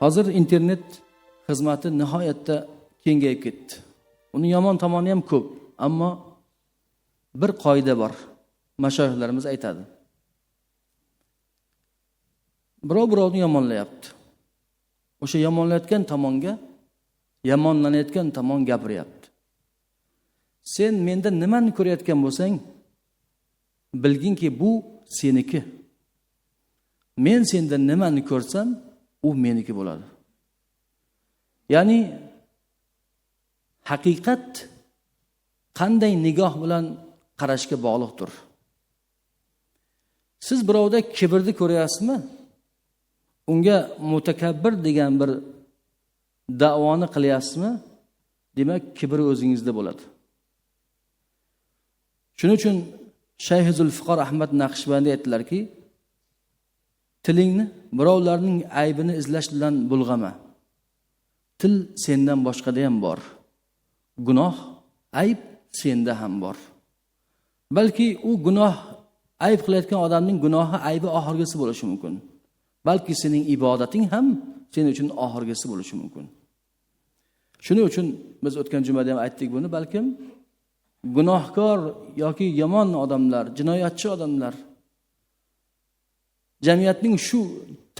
hozir internet xizmati nihoyatda kengayib ketdi. Uni yomon tomoni ham ko'p ammo bir qoida bor mashoyihlarimiz aytadi. Birov birovni yomonlayapti. O'sha yomonlayotgan tomonga yomonlanayotgan tomon gapiryapti. Sen menda nimani ko'rayotgan bo'lsang bilginki bu seniki. Men senda nimani ko'rsam u meniki bo'ladi. Ya'ni haqiqat qanday nigoh bilan qarashga bog'liqdir? Siz birovda kibrni ko'ryapsizmi? Unga mutakabbir degan bir davoni qilyapsizmi? Demak kibr o'zingizda bo'ladi. Shuning uchun shayx zulfiqor ahmad naqshbandiy aytdilarki tilingni birovlarning aybini izlash bilan bulg'ama. Til sendan boshqada ham bor. Gunoh ayb senda ham bor. Balki u gunoh ayb qilayotgan odamning gunohi aybi oxirgisi bo'lishi mumkin. Balki sening ibodating ham sen uchun oxirgisi bo'lishi mumkin. Shuning uchun biz o'tgan jumada ham aytdik buni balkim gunohkor yoki yomon odamlar jinoyatchi odamlar jamiyatning shu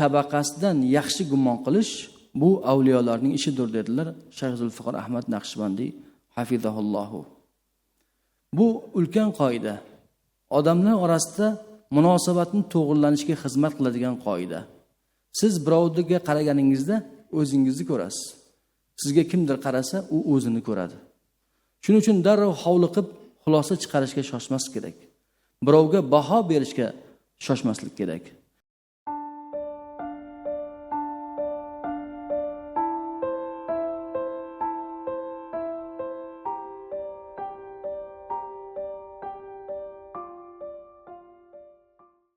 tabaqasidan yaxshi gumon qilish bu avliyolarning ishidir dedilar shayx zulfiqor ahmad naqshbandiy hafizahullohu. Bu ulkan qoida. Odamlar orasida munosabatni to'g'irlanishiga xizmat qiladigan qoida. Siz birovga qaraganingizda o'zingizni ko'rasiz. Sizga kimdir qarasa u o'zini ko'radi. Shuning uchun darrov hovliqib xulosa chiqarishga shoshmaslik kerak. Birovga baho berishga shoshmaslik kerak.